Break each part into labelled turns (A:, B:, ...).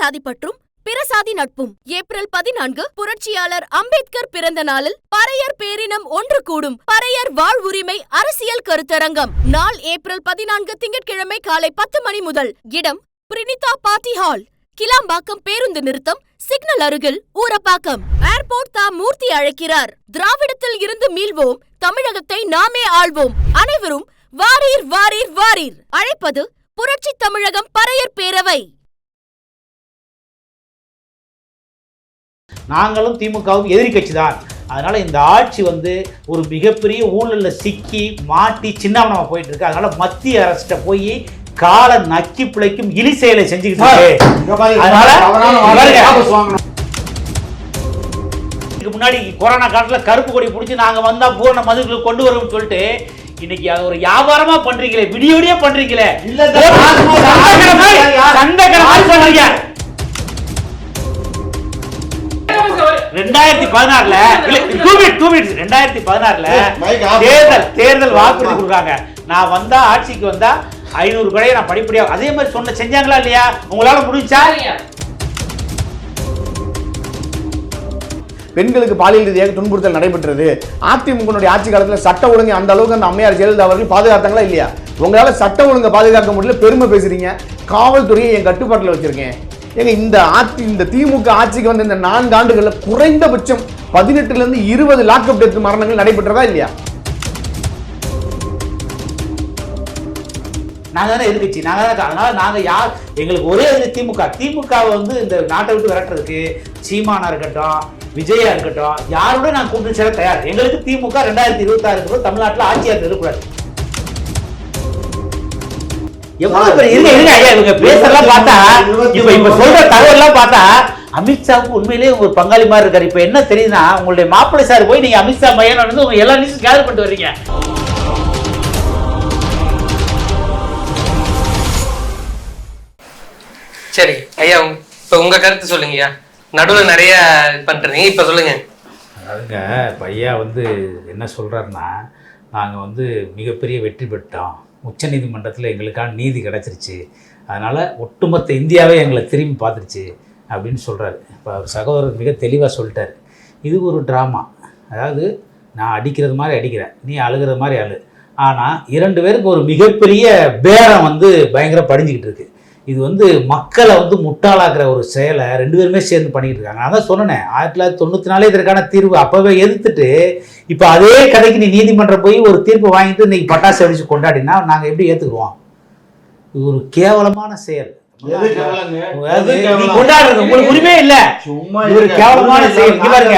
A: சாதி பற்றும் பிற சாதி நட்பும். ஏப்ரல் பதினான்கு புரட்சியாளர் அம்பேத்கர் பிறந்த நாளில் பறையர் பேரினம் ஒன்று கூடும். பறையர் வாழ்வுரிமை அரசியல் கருத்தரங்கம். நாள் ஏப்ரல் பதினான்கு திங்கட்கிழமை காலை பத்து மணி முதல். இடம் பிரினிதா பாட்டி ஹால். கிளாம்பாக்கம் பேருந்து நிறுத்தம் சிக்னல் அருகில் ஊரப்பாக்கம். ஏர்போர்ட் தா மூர்த்தி அழைக்கிறார். திராவிடத்தில் இருந்து மீள்வோம் தமிழகத்தை நாமே ஆள்வோம். அனைவரும் வாரீர் வாரீர் வாரீர். அழைப்பது புரட்சி தமிழகம் பறையர் பேரவை.
B: நாங்களும் திமுகவும் எதிரி கட்சி தான் அதனால இந்த ஆட்சி வந்து ஒரு மிகப்பெரிய ஊழல்ல சிக்கி மாட்டி சின்னவனமா போயிட்டு இருக்கு அதனால மத்திய அரசிட்ட போய் கால நக்கி பிழைக்கும் இழி செயலை செஞ்சுக்கிட்டு அதனால. இதுக்கு முன்னாடி கொரோனா காலத்துல கருப்பு கொடி பிடிச்சி நாங்க வந்தா பூரண மதுக்களை கொண்டு வருவோம்னு சொல்லிட்டு இன்னைக்கு அது ஒரு வியாபாரமா பண்றீங்களே விடியோடியே பண்றீங்களே.
C: இல்ல
B: சண்டைக்கிழமை பண்றீங்க ரெண்டாயிரத்தி பதினாறுல இல்ல டூ மினிட் டூ மினிட்ஸ் ரெண்டாயிரத்தி பதினாறுல தேர்தல் தேர்தல் வாக்குறுதி கொடுக்குறாங்க. நான் வந்தா ஆட்சிக்கு வந்தா ஐநூறு கடையை நான் படிப்படியா அதே மாதிரி சொன்ன செஞ்சாங்களா இல்லையா? உங்களால முடிஞ்சா?
D: பெண்களுக்கு பாலியல் ரீதியாக துன்புறுத்தல் நடைபெற்றது. அதிமுகனுடைய ஆட்சி காலத்தில் சட்ட ஒழுங்கு அந்த அளவுக்கு அந்த அம்மையார் ஜெயலலிதா அவர்கள் பாதுகாத்தாங்களா இல்லையா? உங்களால சட்ட ஒழுங்கை பாதுகாக்க முடியல பெருமை பேசுறீங்க. காவல்துறையை என் கட்டுப்பாட்டில் வச்சிருக்கேன். ஏங்க இந்த ஆட்சி இந்த திமுக ஆட்சிக்கு வந்து இந்த நான்கு ஆண்டுகளில் குறைந்தபட்சம் பதினெட்டுல இருந்து இருபது லாக்அப் டெத் மரணங்கள் நடைபெற்றதா இல்லையா?
B: நாங்க தானே எதிர்கட்சி நாங்க தான் அதனால நாங்க யார் எங்களுக்கு ஒரே இது திமுக. திமுக வந்து இந்த நாட்டை விட்டு விரட்டுறதுக்கு சீமானா இருக்கட்டும் விஜயா இருக்கட்டும் யாரோட நான் கூட்டணி சேர தயார்? எங்களுக்கு திமுக ரெண்டாயிரத்தி இருபத்தி ஆறு தமிழ்நாட்டில் ஆட்சியாக இருக்கக்கூடாது எவ்வளவு பேர் இருங்க இருங்க ஐயா இவங்க? பேசுறதெல்லாம் பார்த்தா இப்ப இப்ப சொல்ற தகவல்லாம் பார்த்தா அமித்ஷாவுக்கு உண்மையிலேயே ஒரு பங்காளி மாதிரி இருக்காரு. இப்ப என்ன தெரியுதுன்னா உங்களுடைய மாப்பிள்ளை சார் போய் நீங்க அமித்ஷா மையம் வந்து உங்க எல்லா நியூஸும் கேதர் பண்ணிட்டு வர்றீங்க.
E: சரி ஐயா இப்ப உங்க கருத்து சொல்லுங்கய்யா நடுவுல நிறைய இது பண்றீங்க. இப்ப சொல்லுங்க.
B: அதுங்க பையா வந்து என்ன சொல்கிறாருன்னா நாங்கள் வந்து மிகப்பெரிய வெற்றி பெற்றோம். உச்சநீதிமன்றத்தில் எங்களுக்கான நீதி கிடச்சிருச்சு. அதனால் ஒட்டுமொத்த இந்தியாவே எங்களை திரும்பி பார்த்துருச்சு அப்படின்னு சொல்கிறாரு இப்போ அவர் சகோதரர் மிக தெளிவாக சொல்லிட்டார். இது ஒரு ட்ராமா அதாவது நான் அடிக்கிறது மாதிரி அடிக்கிறேன். நீ அழுகிறது மாதிரி அழு. ஆனால் இரண்டு பேருக்கு ஒரு மிகப்பெரிய பேரம் வந்து பயங்கர படிஞ்சுக்கிட்டு இருக்குது இது வந்து மக்களை வந்து முட்டாளாக்குற ஒரு செயலை ரெண்டு பேருமே சேர்ந்து பண்ணிக்கிட்டு இருக்காங்க நான் தான் சொன்னேன் ஆயிரத்தி தொள்ளாயிரத்தி தொண்ணூற்றி நாலே இதற்கான தீர்வு அப்போவே எதிர்த்துட்டு இப்போ அதே கதைக்கு நீ நீதிமன்றம் போய் ஒரு தீர்ப்பு வாங்கிட்டு இன்னைக்கு பட்டாசு வெடிச்சு கொண்டாடினா நாங்கள் எப்படி ஏற்றுக்குவோம் இது ஒரு கேவலமான செயல்.
C: எது கேவலங்க?
B: அதாவது
C: எது
B: நீ
C: கேவலம்?
B: கொண்டாடுறது உங்களுக்கு உரிமை இல்லை. ஒரு. கேவலமான செயல். பாருங்க.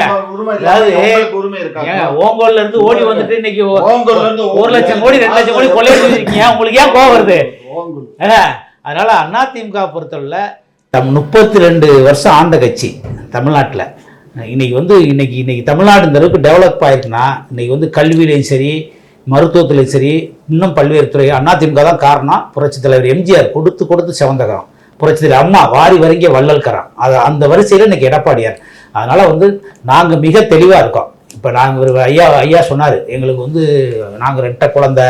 B: ஓங்கோல்ல இருந்து ஓடி வந்துட்டு இன்னைக்கு ஒரு லட்சம் கோடி ரெண்டு லட்சம் கோடி கொள்ளை அடிச்சிருக்கீங்க உங்களுக்கு ஏன் கோவம் வருது? அதனால் அதிமுக பொறுத்தவரையில் தம் முப்பத்தி ரெண்டு வருஷம் ஆண்ட கட்சி தமிழ்நாட்டில். இன்றைக்கி வந்து இன்றைக்கி இன்றைக்கி தமிழ்நாடு இந்த அளவுக்கு டெவலப் ஆயிருக்குன்னா இன்றைக்கி வந்து கல்வியிலையும் சரி மருத்துவத்திலையும் சரி இன்னும் பல்வேறு துறை அதிமுக தான் காரணம். புரட்சித் தலைவர் எம்ஜிஆர் கொடுத்து கொடுத்து செவந்தகரம் புரட்சி தலைவர் அம்மா வாரி வரைங்க வள்ளல்கரம். அது அந்த வரிசையில் இன்றைக்கி எடப்பாடியார். அதனால் வந்து நாங்கள் மிக தெளிவாக இருக்கோம். இப்போ நாங்கள் ஒரு ஐயா ஐயா சொன்னார் எங்களுக்கு வந்து நாங்கள் ரெட்டை குழந்தை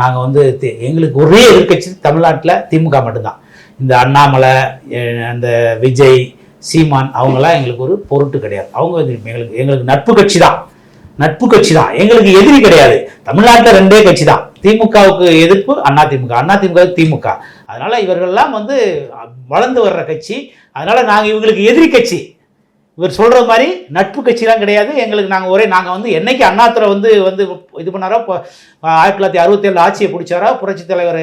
B: நாங்கள் வந்து எங்களுக்கு ஒரே எதிர்க்கட்சி தமிழ்நாட்டில் திமுக மட்டும்தான். இந்த அண்ணாமலை அந்த விஜய் சீமான் அவங்கெல்லாம் எங்களுக்கு ஒரு பொருட்டு கிடையாது. அவங்க எங்களுக்கு எங்களுக்கு நட்பு கட்சி தான் நட்பு கட்சி தான் எங்களுக்கு எதிரி கிடையாது. தமிழ்நாட்டில் ரெண்டே கட்சி தான் திமுகவுக்கு எதிர்ப்பு அண்ணா திமுக அண்ணா திமுக. திமுக அதனால் இவர்கள்லாம் வந்து வளர்ந்து வர்ற கட்சி. அதனால் நாங்கள் இவங்களுக்கு எதிரி கட்சி. இவர் சொல்கிற மாதிரி நட்பு கட்சிலாம் கிடையாது. எங்களுக்கு நாங்கள் ஒரே நாங்கள் வந்து என்னைக்கு அண்ணாத்துறை வந்து வந்து இது பண்ணாரோ இப்போ ஆயிரத்தி தொள்ளாயிரத்தி அறுபத்தேழு ஆட்சியை பிடிச்சாரோ புரட்சித் தலைவர்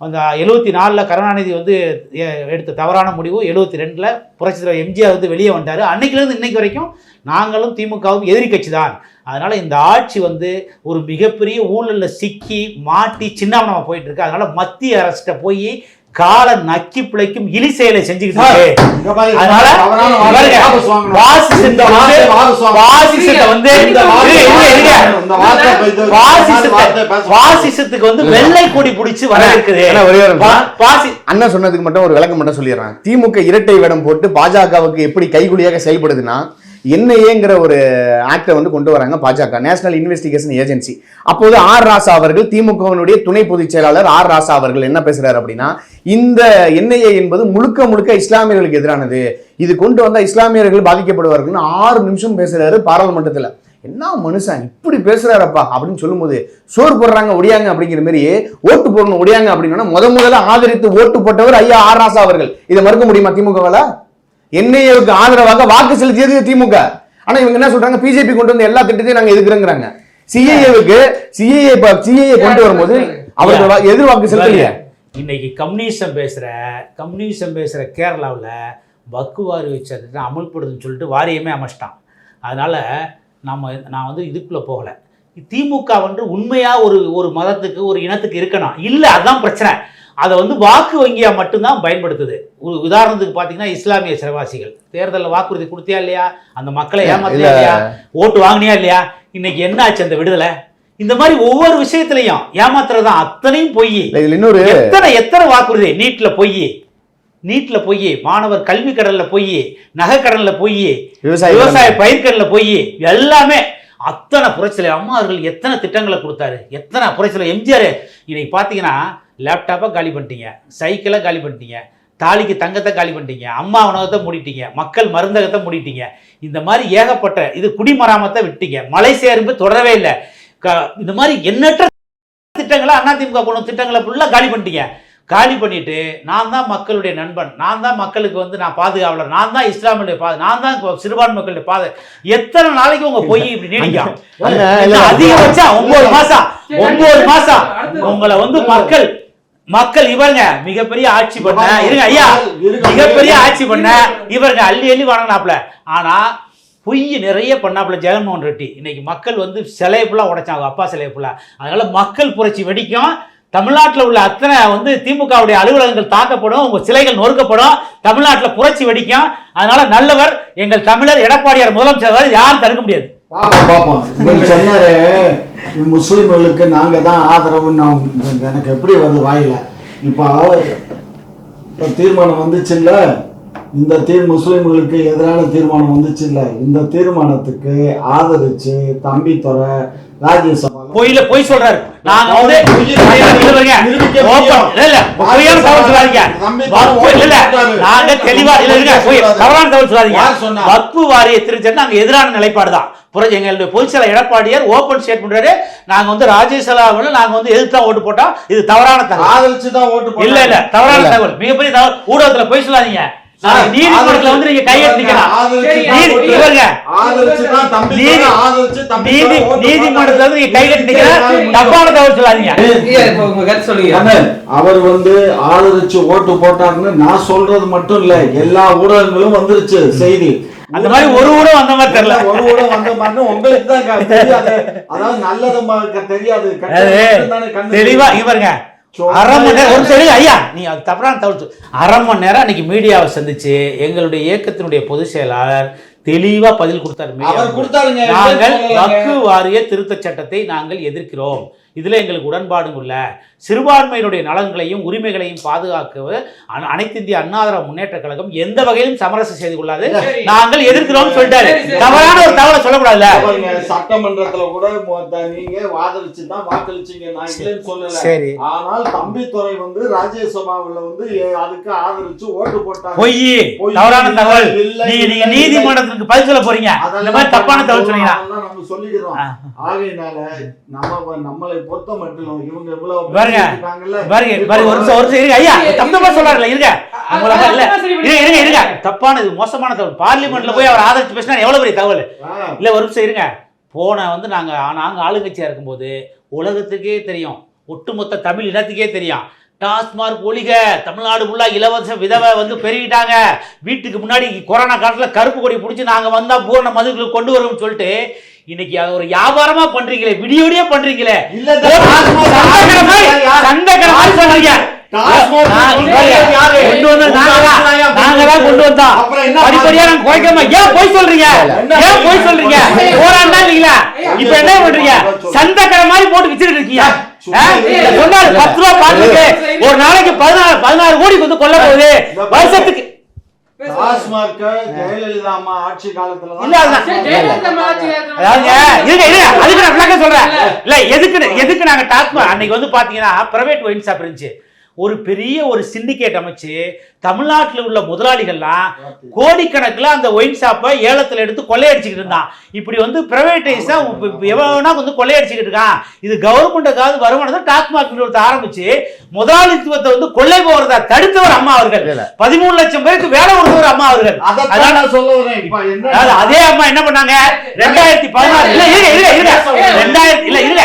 B: அந்த எழுபத்தி நாலில் கருணாநிதி வந்து எடுத்த தவறான முடிவு. எழுபத்தி ரெண்டில் புரட்சித் தலைவர் எம்ஜிஆர் வந்து வெளியே வந்தார் அன்னைக்கிலேருந்து இன்னைக்கு வரைக்கும் நாங்களும் திமுகவும் எதிரி கட்சி தான். அதனால் இந்த ஆட்சி வந்து ஒரு மிகப்பெரிய ஊழலில் சிக்கி மாட்டி சின்னவனமா போயிட்டுருக்கு அதனால் மத்திய அரசிட்ட போய் கால நக்கி பிழைக்கும் இழி செயலை செஞ்சுக்கிட்டு
C: இந்த
B: வந்து வெள்ளை கொடி பிடிச்சு வர இருக்குது
D: அண்ணன் சொன்னதுக்கு மட்டும் ஒரு விளக்கம் மட்டும் சொல்லிடுறேன். திமுக இரட்டை வேடம் போட்டு பாஜகவுக்கு எப்படி கைகுலியாக செயல்படுதுன்னா என்ஐஏங்கிற ஒரு ஆக்டை வந்து கொண்டு வராங்க பாஜக நேஷனல் இன்வெஸ்டிகேஷன் ஏஜென்சி அப்போது ஆர் ராசா அவர்கள் திமுகவினுடைய துணை பொதுச் செயலாளர் ஆர் ராசா அவர்கள் என்ன பேசுறாரு அப்படின்னா இந்த என்ஐஏ என்பது முழுக்க முழுக்க இஸ்லாமியர்களுக்கு எதிரானது. இது கொண்டு வந்தால் இஸ்லாமியர்கள் பாதிக்கப்படுவார்கள்னு ஆறு நிமிஷம் பேசுறாரு பாராளுமன்றத்தில். என்ன மனுஷன் இப்படி பேசுறாரப்பா அப்படின்னு சொல்லும்போது சோறு போடுறாங்க ஒடியாங்க அப்படிங்கிற மாதிரி ஓட்டு போடணும் ஒடியாங்க அப்படின்னா முத முதல்ல ஆதரித்து ஓட்டு போட்டவர் ஐயா ஆர் ராசா அவர்கள். இதை மறுக்க முடியுமா திமுகவால? என்ஐஏவுக்கு ஆதரவாக வாக்கு செலுத்தியது திமுக. ஆனா இவங்க என்ன சொல்றாங்க? பிஜேபி கொண்டு வந்த எல்லா திட்டத்தையும் நாங்க எதிர்க்கிறோங்கிறாங்க. சிஏஏவுக்கு சிஏஏ சிஏஏ கொண்டு வரும்போது அவர்கள் வா- எதிர் வாக்கு செலுத்தலையே.
B: இன்னைக்கு கம்யூனிசம் பேசுற கம்யூனிசம் பேசுற கேரளாவில் வக்கு வாரி வச்சதை அமல்படுதுன்னு சொல்லிட்டு வாரியமே அமைச்சிட்டான். அதனால நம்ம நான் வந்து இதுக்குள்ள போகல. திமுக வந்து உண்மையா ஒரு ஒரு மதத்துக்கு ஒரு இனத்துக்கு இருக்கணும். இல்லை அதான் பிரச்சனை. அதை வந்து வாக்கு வங்கியா மட்டும்தான் பயன்படுத்துது. ஒரு உதாரணத்துக்கு பார்த்தீங்கன்னா இஸ்லாமிய சிறைவாசிகள். தேர்தலில் வாக்குறுதி கொடுத்தியா இல்லையா? அந்த மக்களை ஏமாத்தியா
D: இல்ல.
B: இல்லையா? ஓட்டு வாங்கினியா இல்லையா? இன்னைக்கு என்ன ஆச்சு அந்த விடுதலை? இந்த மாதிரி ஒவ்வொரு விஷயத்திலையும் ஏமாத்துறதுதான் அத்தனையும் பொய்.
D: இன்னொரு
B: எத்தனை எத்தனை வாக்குறுதி? நீட்ல பொய். நீட்ல பொய். மாணவர் கல்வி கடன்ல பொய். நகை கடன்ல பொய்.
D: விவசாய
B: பயிர்கடன்ல பொய். எல்லாமே அத்தனை புரட்சியில் அம்மா அவர்கள் எத்தனை திட்டங்களை கொடுத்தாரு? எத்தனை புரட்சியில் எம்ஜிஆர்? இன்னைக்கு பார்த்தீங்கன்னா லேப்டாப்பை காலி பண்ணிட்டீங்க சைக்கிளை காலி பண்ணிட்டீங்க தாலிக்கு தங்கத்தை காலி பண்ணிட்டீங்க அம்மா உணவகத்தை மூடிட்டீங்க மக்கள் மருந்தகத்தை மூடிட்டீங்க. இந்த மாதிரி ஏகப்பட்ட இது குடிமராமத்தை விட்டீங்க. மலை சேர்ந்து தொடரவே இல்லை. இந்த மாதிரி எண்ணற்ற திட்டங்களை அதிமுக கொண்டு திட்டங்களை ஃபுல்லாக காலி பண்ணிட்டீங்க. காலி பண்ணிட்டு நான் தான் மக்களுடைய நண்பன் நான் தான் மக்களுக்கு வந்து நான் பாதுகாவலர் நான் தான் இஸ்லாமியுடைய பாது நான் தான் சிறுபான்மை மக்களுடைய பாது எத்தனை நாளைக்கு உங்க பொய் இப்படி நீடிக்கும் அதிகபட்சம் ஒன்பது மாசம் ஒன்பது மாசம். உங்களை வந்து மக்கள் மக்கள் இவருங்க மிகப்பெரிய ஆட்சி பண்ண இருங்க ஐயா மிகப்பெரிய ஆட்சி பண்ண இவருங்க அள்ளி அள்ளி வாங்கினாப்ல ஆனா பொய் நிறைய பண்ணாப்புல ஜெகன்மோகன் ரெட்டி. இன்னைக்கு மக்கள் வந்து சிலையை ஃபுல்லாக உடைச்சாங்க அப்பா சிலையை ஃபுல்லாக அதனால மக்கள் புரட்சி வெடிக்கும். தமிழ்நாட்டில் உள்ள அத்தனை வந்து திமுகவுடைய அலுவலகங்கள் தாக்கப்படும் உங்க சிலைகள் நொறுக்கப்படும். தமிழ்நாட்டில் புரட்சி வெடிக்கும். அதனால நல்லவர் எங்கள் தமிழர் எடப்பாடியார் முதலமைச்சர் யாரும் தடுக்க முடியாது.
C: முஸ்லீம்களுக்கு நாங்கள் முஸ்லிம்களுக்கு தான் ஆதரவுன்னு எனக்கு எப்படி வருது வாயில? இப்போ இப்போ தீர்மானம் வந்துச்சுல்ல? இந்த தீர் முஸ்லிம்களுக்கு எதிரான தீர்மானம் வந்துச்சுல்ல? இந்த தீர்மானத்துக்கு ஆதரிச்சு தம்பி துறை ராஜ்யசபா
B: பொய்யில பொய் சொல்றாரு. நாங்க வந்து. இல்ல, இல்ல, இல்ல, இல்ல. நாங்க தெளிவா இல்ல, தவறான தகவல் சொல்லாதீங்க.
C: யார் சொன்னா?
B: வக்பு வாரியத்திற்கு நாங்க எதிரான நிலைப்பாடு தான் எங்களுடைய பொதுச்செயலர் எடப்பாடியார் ஓபன் ஸ்டேட் பண்றாரு. நாங்க வந்து ராஜேஸ்வராவில் நாங்க வந்து எதிர்த்து ஓட்டு போட்டோம். இது தவறான தகவல்.
C: ஆதரிச்சு தான் ஓட்டு
B: இல்ல இல்ல. தவறான
D: இல்ல.
B: தகவல். மிகப்பெரிய தகவல் ஊடகத்துல பொய் சொல்லாதீங்க. நீதிமன்றத்துல வந்து நீங்க கையெழுத்து நிக்கலாம்.
C: ஆதரிச்சு தான்
B: நீதி-
C: ஓட்டு-
B: இவருங்க.
C: ஆதரிச்சு தான் தம்பி
B: நீதி-
C: துரை, ஆதரிச்சு தம்பி
B: நீதி
C: துரை ஓட்டு
B: நீதிமன்றத்துல வந்து நீங்க கையெழுத்து நிக்கலாம்
C: போட்டாங்க.
B: தப்பான சொல்லாதீங்க.
C: அவர் வந்து ஆதரிச்சு ஓட்டு போட்டாருன்னு நான் சொல்றது மட்டும் இல்ல எல்லா ஊடகங்களும் வந்துருச்சு செய்தி.
B: அந்த மாதிரி ஒரு ஊடம் வந்த மாதிரி தெரியல.
C: ஒரு ஊடகம் வந்த மாதிரி உங்களுக்கு தான் க- தெரியாது. அதாவது நல்லது தெரியாது.
B: தெளிவா
C: தெரியும்.
B: அரை மணி நேரம் ஒரு? சரி ஐயா நீ அது தவறான சொல். அரை மணி நேரம் அன்னைக்கு மீடியாவை சந்திச்சு எங்களுடைய இயக்கத்தினுடைய பொதுச் செயலாளர் தெளிவா பதில் கொடுத்தாரு நாங்கள். வக்கு வாரிய திருத்தச் சட்டத்தை நாங்கள் எதிர்க்கிறோம் இதுல எங்களுக்கு உடன்பாடும் இல்ல. சிறுபான்மையினுடைய நலன்களையும் உரிமைகளையும் பாதுகாக்குவது அன- அனைத்து இந்திய அண்ணாதிர முன்னேற்ற கழகம் எந்த வகையிலும் சமரசம் செய்து கொள்ளாது. நாங்கள் எதிர்க்கிறோம் சொல்லிட்டாரு. தவறான ஒரு தகவலை சொல்லக்கூடாதுல்ல.
C: சட்டமன்றத்துல கூட நீங்க வாதளிச்சு தான் வாக்களிச்சீங்க. நான் இல்லைன்னு சொல்லல.
B: சரி.
C: ஆனால் தம்பித்துறை வந்து ராஜ்யசபாவுல வந்து அதுக்கு ஆதரிச்சு ஓட்டு போட்டாங்க.
B: பொய். தவறான தகவல். நீங்க நீங்க நீதிமன்றத்துக்கு பதில் சொல்ல போறீங்க.
C: அதெல்லாம்
B: மாதிரி தப்பான தகவல்
C: அதெல்லாம் நம்ம சொல்லிக்கிறோம். ஆகையினால நம்ம நம்மளை பொறுத்த மட்டும் இவங்க இவ்வளவு
B: பாருங்க, பாருங்க பாருங்க ஒரு நிமிஷம் ஒரு நிமிஷம் இருங்க. ஐயா தப்பா சொல்றாருல இருங்க. உங்களை இல்ல இருங்க இருங்க இருங்க. தப்பான இது மோசமான தகவல் பார்லிமெண்ட்ல போய் அவர் ஆதரிச்சு பேசினா எவ்வளவு பெரிய தகவல் இல்ல ஒரு நிமிஷம் இருங்க. போன வந்து நாங்க நாங்க ஆளுங்கட்சியா இருக்கும்போது உலகத்துக்கே தெரியும். ஒட்டுமொத்த தமிழ் இனத்துக்கே தெரியும். டாஸ்மார்க் ஒழிக தமிழ்நாடு ஃபுல்லா இலவச விதவை வந்து பெருகிட்டாங்க. வீட்டுக்கு முன்னாடி கொரோனா காலத்துல கருப்பு கொடி பிடிச்சி நாங்க வந்தா பூரண மதுக்களுக்கு கொண்டு வருவோம்னு சொல்லிட்டு இன்னைக்கு அதை ஒரு வியாபாரமா பண்றீங்களே விடியோடியே பண்றீங்களே
C: இல்ல, இந்த
B: ஒரு
C: டாஸ்மாக்
B: சந்தேகர மாதிரி,
C: யார்?
B: சந்தேகர மாதிரி சொல்றீங்க.
C: கொண்டு என்ன
B: படிப்படியா நாங்க குறைக்காம, ஏன் பொய் சொல்றீங்க? ஏன் பொய் சொல்றீங்க? போராடினா இல்லைங்களா? இப்ப என்ன பண்றீங்க? சந்தேகர மாதிரி போட்டு வித்துட்டு இருக்கீங்க. சொன்னாரு, பத்து ரூபா பாட்டுக்கு ஒரு நாளைக்கு பதினாறு பதினாறு கோடி வந்து கொல்ல போகுது வருஷத்துக்கு
C: டாஸ்மார்க் ஜெயலலிதா அம்மா ஆட்சி காலத்துல
B: இல்ல, அதாவதுங்க இருங்க இருங்க. அதுக்கு நான் விளக்கம் சொல்றேன். இல்ல. எதுக்கு எதுக்கு நாங்க டாஸ்மாக் அன்னைக்கு வந்து பாத்தீங்கன்னா பிரைவேட் ஒயின் ஷாப் இருந்துச்சு. ஒரு பெரிய ஒரு சிண்டிகேட் அமைச்சு தமிழ்நாட்டில் உள்ள முதலாளிகள்லாம் கோடிக்கணக்கில் அந்த ஒயின் ஷாப்பை ஏலத்தில் எடுத்து கொள்ளையடிச்சுக்கிட்டு இருந்தான். இப்படி வந்து பிரைவேட்டைஸா எவனா வந்து கொள்ளையடிச்சுக்கிட்டு இருக்கான். இது கவர்மெண்ட்டுக்காவது வருமானத்தை டாஸ்மாக் நிறுவனத்தை ஆரம்பிச்சு முதலாளித்துவத்தை வந்து கொள்ளை போகிறதா தடுத்தவர் அம்மா அவர்கள். பதிமூணு லட்சம் பேருக்கு வேலை கொடுத்தவர் அம்மா அவர்கள்.
C: அதான் நான் சொல்ல
B: அதே அம்மா என்ன பண்ணாங்க? ரெண்டாயிரத்தி பதினாறு இல்ல இருங்க இருங்க ரெண்டாயிரத்தி இல்ல இருங்க.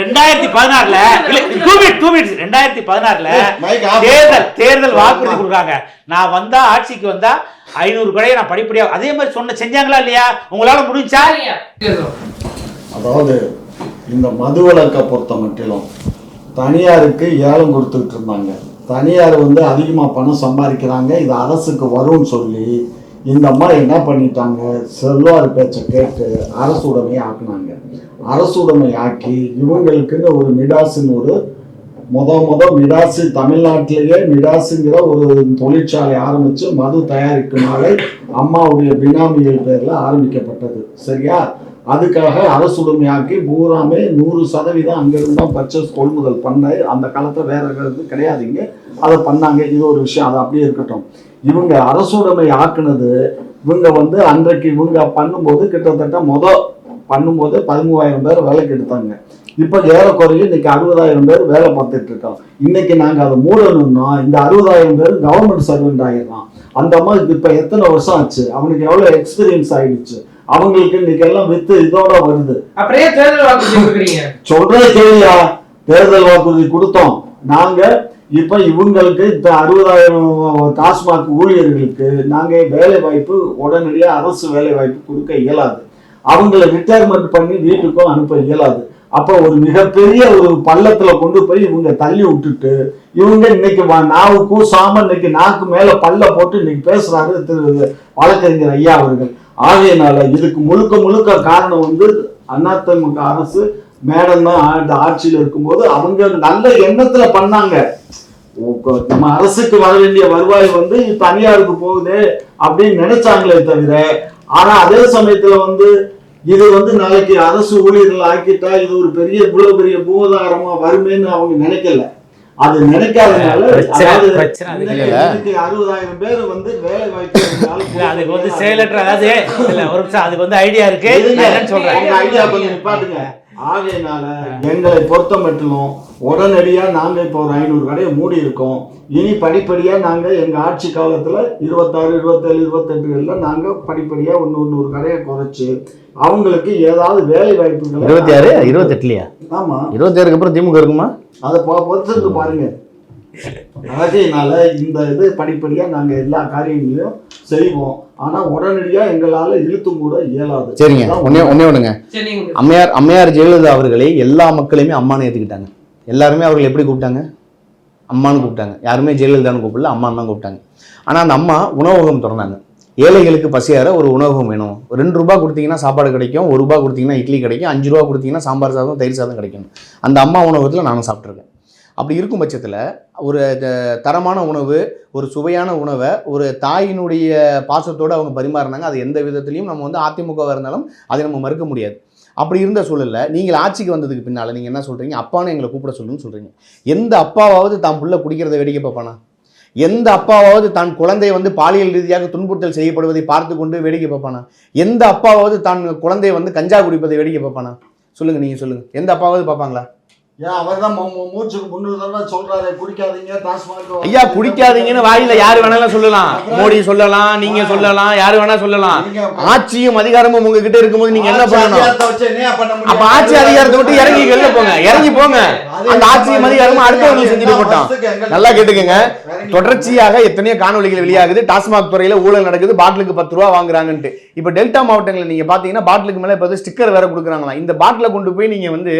B: ரெண்டாயிரத்தி பதினாறுல இல்ல டூ மினிட் டூ மினிட்ஸ் ரெண்டாயிரத்தி பதினாறுல தேர்தல் தேர்தல் வாக்குறுதி கொடுக்குறாங்க. நான் வந்தா ஆட்சிக்கு வந்தா ஐநூறு கடையை நான் படிப்படியா அதே மாதிரி சொன்ன செஞ்சாங்களா இல்லையா? உங்களால முடிஞ்சா.
C: அதாவது இந்த மதுவிலக்கை பொறுத்த மட்டிலும் தனியாருக்கு ஏலம் கொடுத்துட்டு இருந்தாங்க. தனியார் வந்து அதிகமாக பணம் சம்பாதிக்கிறாங்க. இது அரசுக்கு வரும்னு சொல்லி இந்த அம்மா என்ன பண்ணிட்டாங்க? செல்வார் பேச்சை கேட்டு அரசு உடைமை ஆக்குனாங்க. அரசு உடைமை ஆக்கி இவங்களுக்குன்னு ஒரு மிடாசுன்னு ஒரு முத முத மிடாசு தமிழ்நாட்டிலேயே மிடாசுங்கிற ஒரு தொழிற்சாலை ஆரம்பித்து மது தயாரிக்கும் ஆலை அம்மாவுடைய பினாமியல் பேரில் ஆரம்பிக்கப்பட்டது. சரியா? அதுக்காக அரசுடைமையாக்கி பூராமே நூறு சதவீதம் அங்கிருந்து தான் பர்ச்சேஸ் கொள்முதல் பண்ண அந்த காலத்தை வேற இது கிடையாதுங்க அதை பண்ணாங்க. இது ஒரு விஷயம். அது அப்படியே இருக்கட்டும். இவங்க அரசுடைமை ஆக்குனது இவங்க வந்து அன்றைக்கு இவங்க பண்ணும்போது கிட்டத்தட்ட மொதல் பண்ணும்போது பதிமூவாயிரம் பேர் வேலைக்கு எடுத்தாங்க. இப்போ ஏறக்குறைய இன்னைக்கு அறுபதாயிரம் பேர் வேலை பார்த்துட்டு இருக்கோம் இன்னைக்கு நாங்க அதை மூடணும்னா இந்த அறுபதாயிரம் பேர் கவர்மெண்ட் சர்வெண்ட் ஆயிடுறான் அந்த அம்மாவுக்கு இப்போ எத்தனை வருஷம் ஆச்சு? அவனுக்கு எவ்வளவு எக்ஸ்பீரியன்ஸ் ஆயிடுச்சு? அவங்களுக்கு இன்னைக்கு எல்லாம் வித்து இதோட வருது.
F: அப்படியே தேர்தல் வாக்குறுதி
C: சொல்றது கேளியா. தேர்தல் வாக்குறுதி கொடுத்தோம். நாங்க இப்ப இவங்களுக்கு இந்த அறுபதாயிரம் டாஸ்மாக் ஊழியர்களுக்கு நாங்க வேலை வாய்ப்பு உடனடியா அரசு வேலை வாய்ப்பு கொடுக்க இயலாது. அவங்கள ரிட்டையர்மெண்ட் பண்ணி வீட்டுக்கும் அனுப்ப இயலாது. அப்போ ஒரு மிகப்பெரிய ஒரு பள்ளத்துல கொண்டு போய் இவங்க தள்ளி விட்டுட்டு இவங்க இன்னைக்கு வ- நாவு கூசாம இன்னைக்கு நாக்கு மேல பல்ல போட்டு இன்னைக்கு பேசுறாரு திரு வழக்கறிஞர் ஐயா அவர்கள். ஆகையினால இதுக்கு முழுக்க முழுக்க காரணம் வந்து அதிமுக அரசு மேடம் தான் ஆட்சியில் இருக்கும்போது அவங்க நல்ல எண்ணத்துல பண்ணாங்க. நம்ம அரசுக்கு வர வேண்டிய வருவாய் வந்து தனியாருக்கு போகுது அப்படின்னு நினைச்சாங்களே தவிர ஆனா அதே சமயத்துல வந்து இது வந்து நாளைக்கு அரசு ஊழியர்கள் ஆக்கிட்டா இது ஒரு பெரிய இவ்வளவு பெரிய பூதாகரமா வருமேன்னு அவங்க நினைக்கல. அது நினைக்காதனால அறுபதாயிரம் பேர் வந்து வேலை வாய்ப்பு
B: அதுக்கு வந்து செயலற்ற அதாவது இல்ல ஒரு நிமிஷம் அதுக்கு வந்து ஐடியா இருக்கு. சொல்றேன்.
C: ஐடியா கொஞ்சம் நிப்பாட்டுங்க. ஆகையினால எங்களை பொறுத்த மட்டிலும் உடனடியா நாங்க இப்போ ஒரு ஐநூறு கடையை மூடி இருக்கோம். இனி படிப்படியா நாங்க எங்க ஆட்சி காலத்துல இருபத்தாறு இருபத்தேழு இருபத்தெட்டுகள்ல நாங்க படிப்படியா ஒன்னு நூறு கடையை குறைச்சு அவங்களுக்கு ஏதாவது வேலை வாய்ப்புகளை
D: இருபத்தி ஆறு இருபத்தெட்டுலையா?
C: ஆமா.
D: இருபத்தி ஆறுக்கு அப்புறம் திமுக இருக்குமா?
C: அதை பொ- பொறுத்திருந்து பாருங்க. ஆகையினால இந்த இது படிப்படியா நாங்க எல்லா காரியங்களையும் செய்வோம். ஆனா உடனடியா எங்களால இழுத்து மூட இயலாது.
D: சரிங்க. ஒன்னே ஒன்னே
F: நீங்க
D: அம்மையார் அம்மையார் ஜெயலலிதா அவர்களை எல்லா மக்களையுமே அம்மான்னு ஏற்றுக்கிட்டாங்க எல்லாருமே அவர்கள் எப்படி கூப்பிட்டாங்க? அம்மான்னு கூப்பிட்டாங்க. யாருமே ஜெயலலிதான்னு கூப்பிடல அம்மான்னு தான் கூப்பிட்டாங்க. ஆனால் அந்த அம்மா உணவகம் திறந்தாங்க. ஏழைகளுக்கு பசியார ஒரு உணவகம் வேணும். ரெண்டு ரூபா கொடுத்தீங்கன்னா சாப்பாடு கிடைக்கும் ஒரு ரூபா கொடுத்தீங்கன்னா இட்லி கிடைக்கும் அஞ்சு ரூபா கொடுத்தீங்கன்னா சாம்பார் சாதம் தயிர் சாதம் கிடைக்கும் அந்த அம்மா உணவகத்தில் நானும் சாப்பிட்ருக்கேன் அப்படி இருக்கும் பட்சத்தில் ஒரு த- தரமான உணவு ஒரு சுவையான உணவை ஒரு தாயினுடைய பாசத்தோடு அவங்க பரிமாறினாங்க அது எந்த விதத்துலையும் நம்ம வந்து அதிமுகவாக இருந்தாலும் அதை நம்ம மறுக்க முடியாது. அப்படி இருந்த சூழலில் நீங்கள் ஆட்சிக்கு வந்ததுக்கு பின்னால் நீங்கள் என்ன சொல்கிறீங்க அப்பான்னு எங்களை கூப்பிட சொல்லுன்னு சொல்கிறீங்க எந்த அப்பாவாவது தான் புள்ள குடிக்கிறத வேடிக்கை பார்ப்பானா? எந்த அப்பாவாவது தான் குழந்தை வந்து பாலியல் ரீதியாக துன்புறுத்தல் செய்யப்படுவதை பார்த்து கொண்டு வேடிக்கை பார்ப்பானா? எந்த அப்பாவாவது தான் குழந்தை வந்து கஞ்சா குடிப்பதை வேடிக்கை பார்ப்பானா? சொல்லுங்க நீங்க சொல்லுங்க. எந்த அப்பாவாவது பார்ப்பாங்களா? ஐயா குடிக்காதீங்கன்னு வாயில யாரு வேணாலும் சொல்லலாம். மோடி சொல்லலாம் நீங்க சொல்லலாம் யாரு வேணா சொல்லலாம். ஆட்சியும் அதிகாரமும் உங்ககிட்ட இருக்கும்போது நீங்க என்ன பண்ணணும்? அப்ப ஆட்சி அதிகாரத்தை விட்டு இறங்கி வெளில போங்க இறங்கி போங்க. அந்த ஆட்சியும் அதிகாரமும் அடுத்தவங்களுக்கு செஞ்சுட்டு போட்டோம். நல்லா கேட்டுக்கங்க. தொடர்ச்சியாக எத்தனையோ காணொளிகள் வெளியாகுது. டாஸ்மாக் துறையில ஊழல் நடக்குது பாட்டிலுக்கு பத்து ரூபா வாங்குறாங்கன்ட்டு. இப்ப டெல்டா மாவட்டங்களில் நீங்க பாத்தீங்கன்னா பாட்டிலுக்கு மேல இப்போ ஸ்டிக்கர் வேற கொடுக்குறாங்களாம். இந்த பாட்டில கொண்டு போய் நீங்க வந்து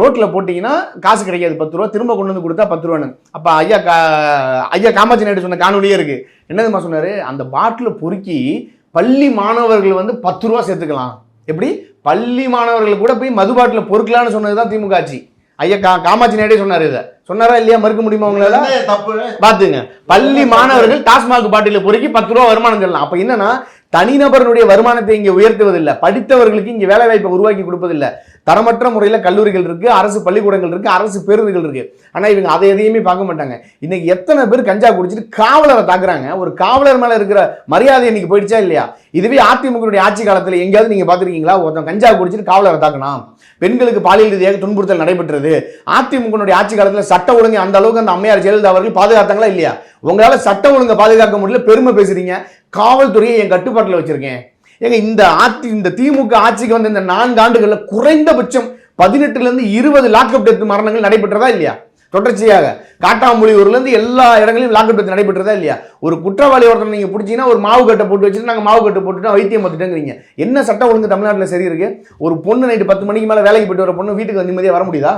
D: ரோட்ல போட்டீங்கன்னா காசு கிடைக்காது. பத்து ரூபா திரும்ப கொண்டு வந்து கொடுத்தா பத்து ரூபான்னு. அப்ப ஐயா கா- ஐயா காமாட்சி நாயுடு சொன்ன காணொலியே இருக்கு. என்னதுமா சொன்னாரு? அந்த பாட்டில பொறுக்கி பள்ளி மாணவர்கள் வந்து பத்து ரூபா சேர்த்துக்கலாம். எப்படி? பள்ளி மாணவர்கள் கூட போய் மது பாட்டில பொறுக்கலான்னு சொன்னதுதான் திமுக ஆட்சி. ஐயா கா காமாட்சி நாயுடே சொன்னாரு இதை. சொன்னாரா இல்லையா? மறுக்க முடியுமா உங்களால?
C: தப்பு?
D: பாத்துங்க. பள்ளி மாணவர்கள் டாஸ்மாக் பாட்டில பொறுக்கி பத்து ரூபா வருமானம் சொல்லலாம் அப்ப என்னன்னா தனிநபருடைய வருமானத்தை இங்க உயர்த்துவதில்லை. படித்தவர்களுக்கு இங்க வேலை வாய்ப்பை உருவாக்கி கொடுப்பதில்லை. தரமற்ற முறையில் கல்லூரிகள் இருக்கு அரசு பள்ளிக்கூடங்கள் இருக்கு அரசு பேருந்துகள் இருக்கு. ஆனா இவங்க அதை எதையுமே பார்க்க மாட்டாங்க. இன்னைக்கு எத்தனை பேர் கஞ்சா குடிச்சிட்டு காவலரை தாக்குறாங்க? ஒரு காவலர் மேல இருக்கிற மரியாதை இன்னைக்கு போயிடுச்சா இல்லையா? இதுவே அதிமுக ஆட்சி காலத்தில் எங்கேயாவது நீங்க பார்த்துருக்கீங்களா? ஒருத்தன் கஞ்சா குடிச்சிட்டு காவலரை தாக்கணும் பெண்களுக்கு பாலியல் ரீதியாக துன்புறுத்தல் நடைபெற்றது. அதிமுக ஆட்சி காலத்தில் சட்ட ஒழுங்கு அந்த அளவுக்கு அந்த அம்மையார் ஜெயலலிதா அவர்கள் பாதுகாத்தாங்களா இல்லையா? உங்களால சட்ட ஒழுங்கை பாதுகாக்க முடியல பெருமை பேசுறீங்க. காவல்துறையை என் கட்டுப்பாட்டில் வச்சிருக்கேன். ஏங்க இந்த ஆட்சி இந்த திமுக ஆட்சிக்கு வந்த இந்த நான்கு ஆண்டுகளில் குறைந்தபட்சம் பதினெட்டுலேருந்து இருபது லாக்அப் டெத் மரணங்கள் நடைபெற்றதா இல்லையா? தொடர்ச்சியாக. காட்டாம்புலியூர்லேருந்து எல்லா இடங்களிலும் லாக்அப் டெத் நடைபெற்றதா இல்லையா? ஒரு குற்றவாளி ஒருத்தர் நீங்கள் பிடிச்சீங்கன்னா ஒரு மாவு கட்டை போட்டு வச்சுட்டு நாங்கள் மாவு கட்டை போட்டுட்டு வைத்தியம் பார்த்துட்டேங்கிறீங்க. என்ன சட்டம் ஒழுங்கு தமிழ்நாட்டில் சரி இருக்கு ஒரு பொண்ணு நைட்டு பத்து மணிக்கு மேலே வேலைக்கு போயிட்டு வர பொண்ணு வீட்டுக்கு நிம்மதியாக வர முடியுதா?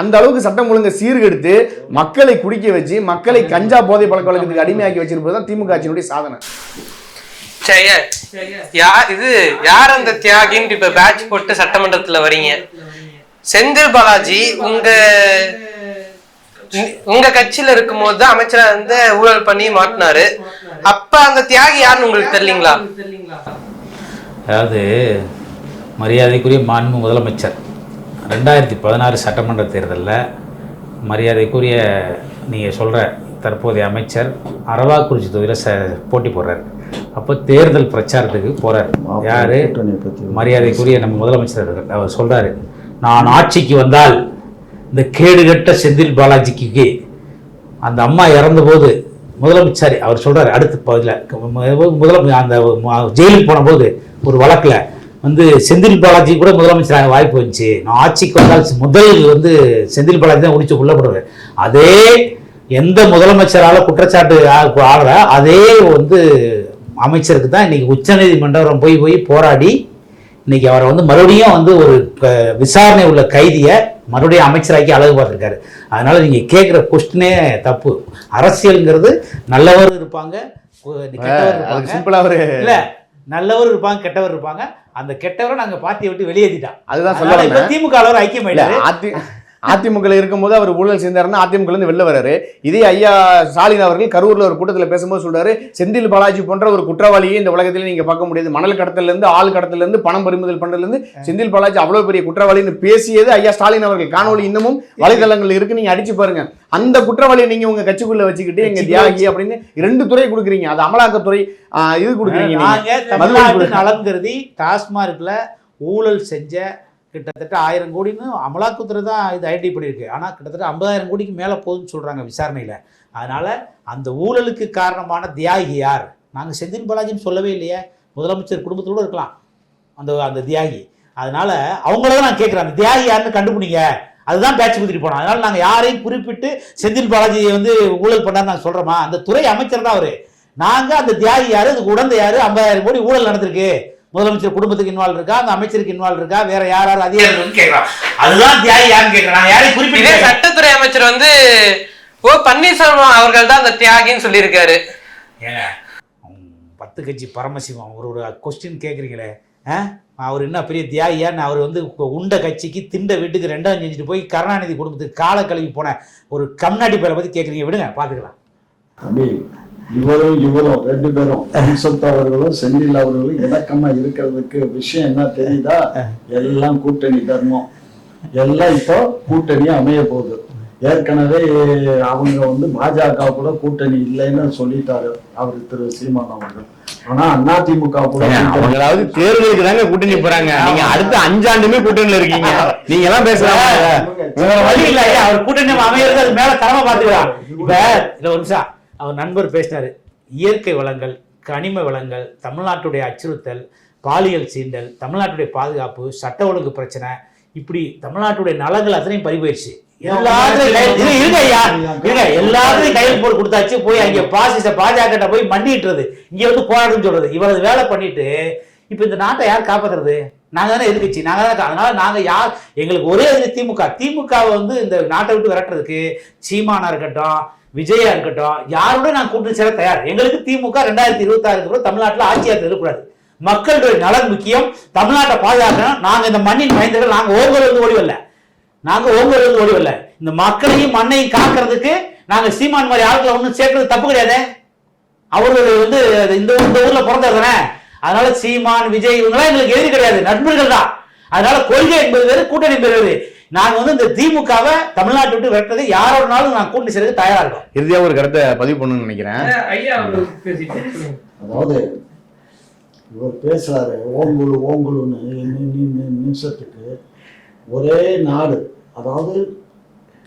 D: அந்த அளவுக்கு சட்டம் ஒழுங்கை சீர்கெடுத்து மக்களை குடிக்க வச்சு மக்களை கஞ்சா போதை பழக்க வழக்கத்துக்கு அடிமையாக்கி வச்சிருப்பது தான் திமுக ஆட்சியினுடைய சாதனை.
E: இது யார் அந்த தியாகின்னு இப்ப பேட்ச் போட்டு சட்டமன்றத்துல வரீங்க? செந்தில் பாலாஜி உங்க உங்க கட்சியில இருக்கும்போது தான் அமைச்சரா வந்து ஊழல் பண்ணி மாட்டினாரு. அப்ப அந்த தியாகி யாருன்னு உங்களுக்கு தெரியலீங்களா
B: அதாவது மரியாதைக்குரிய மாண்பு முதலமைச்சர். ரெண்டாயிரத்தி பதினாறு சட்டமன்ற தேர்தலில் மரியாதைக்குரிய நீங்கள் சொல்கிற தற்போதைய அமைச்சர் அரவாக்குறிச்சி தொகுதியில் ச போட்டி போடுறார். அப்போ தேர்தல் பிரச்சாரத்துக்கு போகிறார் யார்? மரியாதைக்குரிய நம்ம முதலமைச்சர். அவர் சொல்கிறாரு நான் ஆட்சிக்கு வந்தால் இந்த கேடுகட்ட செந்தில் பாலாஜிக்கு அந்த அம்மா இறந்தபோது முதலமைச்சர் அவர் சொல்றாரு அடுத்த பதில் முதல அந்த ஜெயிலுக்கு போனபோது ஒரு வழக்கில் வந்து செந்தில் பாலாஜி கூட முதலமைச்சராக வாய்ப்பு வந்துச்சு நான் ஆட்சிக்கு வந்தால் முதல் வந்து செந்தில் பாலாஜி தான் முடிச்சு கொல்லப்படுவார். அதே எந்த முதலமைச்சரால குற்றச்சாட்டு ஆகிற அதே வந்து அமைச்சருக்கு தான் இன்னைக்கு உச்சநீதிமன்றம் போய் போய் போராடி இன்னைக்கு அவரை வந்து மறுபடியும் வந்து ஒரு விசாரணை உள்ள கைதியை மறுபடியும் அமைச்சராக்கி அழகு பார்த்துருக்காரு. அதனால நீங்க கேட்குற கொஸ்டினே தப்பு. அரசியல்ங்கிறது நல்லவர் இருப்பாங்க கு- கெட்டவர்
D: அதுக்கு
B: இருப்பாங்க.
D: சிம்பிளா ஒரு
B: இல்ல நல்லவர் இருப்பாங்க கெட்டவர் இருப்பாங்க. அந்த கெட்டவரை நாங்க பார்ட்டியை விட்டு வெளியேற்றிட்டோம்
D: அதுதான்.
B: திமுக அளவர் ஐக்கியம்
D: இல்ல
B: ஆயிட்டாரு.
D: அதி அதிமுக இருக்கும்போது அவர் ஊழல் செஞ்சாருன்னா அதிமுக இருந்து வெளில வராரு. இதே ஐயா ஸ்டாலின் அவர்கள் கரூர்ல ஒரு கூட்டத்தில் பேசும்போது சொல்றாரு செந்தில் பாலாஜி போன்ற ஒரு குற்றவாளியை இந்த உலகத்தில் நீங்க பார்க்க முடியாது. மணல் கடத்தல இருந்து ஆள் கடத்தல இருந்து பணம் பறிமுதல் பண்றதுல இருந்து செந்தில் பாலாஜி அவ்வளவு பெரிய குற்றவாளின்னு பேசியது ஐயா ஸ்டாலின் அவர்கள். காணொலி இன்னமும் வலைதளங்கள் இருக்கு. நீங்க அடிச்சு பாருங்க. அந்த குற்றவாளியை நீங்க உங்க கட்சிக்குள்ள வச்சுக்கிட்டு எங்க தியாகி அப்படின்னு ரெண்டு துறை கொடுக்குறீங்க. அது அமலாக்கத்துறை இது கொடுக்குறீங்க
B: நலன் கருதி டாஸ்மார்க்ல ஊழல் செஞ்ச கிட்டத்தட்ட ஆயிரம் கோடின்னு அமலாக்கத்துறை தான் இது ஐடி பண்ணியிருக்கு. ஆனால் கிட்டத்தட்ட ஐம்பதாயிரம் கோடிக்கு மேலே போகுதுன்னு சொல்கிறாங்க விசாரணையில். அதனால் அந்த ஊழலுக்கு காரணமான தியாகி யார்? நாங்கள் செந்தில் பாலாஜின்னு சொல்லவே இல்லையே. முதலமைச்சர் குடும்பத்தோடு இருக்கலாம். அந்த அந்த தியாகி. அதனால் அவங்கள தான் நான் கேட்குறேன் அந்த தியாகி யாருன்னு கண்டுபிடிங்க. அதுதான் பேட்ச் குதிரி போனோம். அதனால் நாங்கள் யாரையும் குறிப்பிட்டு செந்தில் பாலாஜியை வந்து ஊழல் பண்ணார் நாங்கள் சொல்கிறோமா அந்த துறை அமைச்சர் தான் அவர். நாங்கள் அந்த தியாகி யார்? அதுக்கு உடந்த யார்? ஐம்பதாயிரம் கோடி ஊழல் நடந்திருக்கு. முதலமைச்சர் குடும்பத்துக்கு இன்வால்வ் இருக்கா? அந்த அமைச்சருக்கு இன்வால்வ் இருக்கா? வேற யார் யார் அதிகாரிகள் கேட்கலாம். அதுதான் தியாகி யாருன்னு கேட்கறேன். நான் யாரையும் குறிப்பிட்டு
E: சட்டத்துறை அமைச்சர் வந்து ஓ பன்னீர்செல்வம் அவர்கள் தான் அந்த தியாகின்னு சொல்லியிருக்காரு.
B: ஏங்க பத்து கட்சி பரமசிவம் ஒரு ஒரு கொஸ்டின் கேட்குறீங்களே ஆ? அவர் என்ன பெரிய தியாகியான்னு அவர் வந்து உண்ட கட்சிக்கு திண்ட வீட்டுக்கு ரெண்டாம் செஞ்சுட்டு போய் கருணாநிதி குடும்பத்துக்கு கால கழுவி போன ஒரு கம்நாடி பேரை பற்றி கேட்குறீங்க. விடுங்க பார்த்துக்கலாம்.
C: இவரும் இவரும் ரெண்டு பேரும். அம்சத் அவர்களும் செந்தில் அவர்களும் இணக்கமா இருக்கிறதுக்கு விஷயம் என்ன தெரியுதா? எல்லாம் கூட்டணி தர்மம். எல்லாம் இப்போ கூட்டணி அமைய போகுது. ஏற்கனவே அவங்க வந்து பாஜக கூட கூட்டணி இல்லைன்னு சொல்லிட்டாரு அவர் திரு சீமான் அவர்கள். ஆனா அதிமுக கூட
D: அவங்களாவது தேர்தலுக்கு தாங்க கூட்டணி போறாங்க. நீங்க அடுத்த அஞ்சாண்டுமே கூட்டணியில இருக்கீங்க. நீங்க எல்லாம் பேசலாம்
B: வேற வழி இல்ல. அவர் கூட்டணி அமையிறது அது மேல தரமா பாத்துக்கலாம் இப்ப ஒரு நிமிஷம். அவர் நண்பர் பேசினாரு. இயற்கை வளங்கள் கனிம வளங்கள் தமிழ்நாட்டுடைய அச்சுறுத்தல் பாலியல் சீண்டல் தமிழ்நாட்டுடைய பாதுகாப்பு சட்ட ஒழுங்கு பிரச்சனை இப்படி தமிழ்நாட்டுடைய நலங்கள் அத்தனையும் பறி போயிடுச்சு எல்லாத்தையும் கையில் போட்டு கொடுத்தாச்சு போய் அங்க பாசிச பாஜக போய் மண்டிட்டுறது இங்க வந்து போராடுன்னு சொல்றது. இவரது வேலை பண்ணிட்டு இப்ப இந்த நாட்டை யார் காப்பாத்துறது? நாங்கள் தானே எதிர்கட்சி நாங்கள் தான் அதனால நாங்கள் யார் எங்களுக்கு ஒரே இது திமுக. திமுக வந்து இந்த நாட்டை விட்டு விரட்டுறதுக்கு சீமானா இருக்கட்டும் விஜயா இருக்கட்டும் யாரோட நான் கூட்டு சேர தயார்? எங்களுக்கு திமுக ரெண்டாயிரத்தி இருபத்தாறுக்கு தமிழ்நாட்டில் ஆட்சியாக இருக்கக்கூடாது. மக்களுடைய நலன் முக்கியம். தமிழ்நாட்டை பாதுகாக்கணும். நாங்கள் இந்த மண்ணின் மைந்தர்கள் நாங்கள் ஓங்கல் வந்து நாங்கள் வரல. நாங்க ஓடிவில்ல இந்த மக்களையும் மண்ணையும் காக்கிறதுக்கு நாங்கள் சீமான் மாதிரி ஆட்களை ஒன்றும் சேர்க்கறது தப்பு கிடையாது. அவர்கள் வந்து இந்த இந்த ஊரில் பிறந்தது தானே. அதனால சீமான் விஜய் இவங்கெல்லாம் எங்களுக்கு எதிரி கிடையாது. நண்பர்கள் தான். அதனால கொள்கை என்பது வேறு கூட்டணி என்பது வேறு. நாங்க வந்து இந்த திமுகவை தமிழ்நாட்டை விட்டு வெட்டது யாரோடனாலும் நான் கூட்டணி செய்யறதுக்கு தயாரா இருக்கோம்.
D: இறுதியா ஒரு கருத்தை பதிவு பண்ணணும்னு நினைக்கிறேன்.
C: அதாவது இவர் பேசுறாரு ஓங்குழு ஓங்குழுன்னு நிமிஷத்துக்கு ஒரே நாடு. அதாவது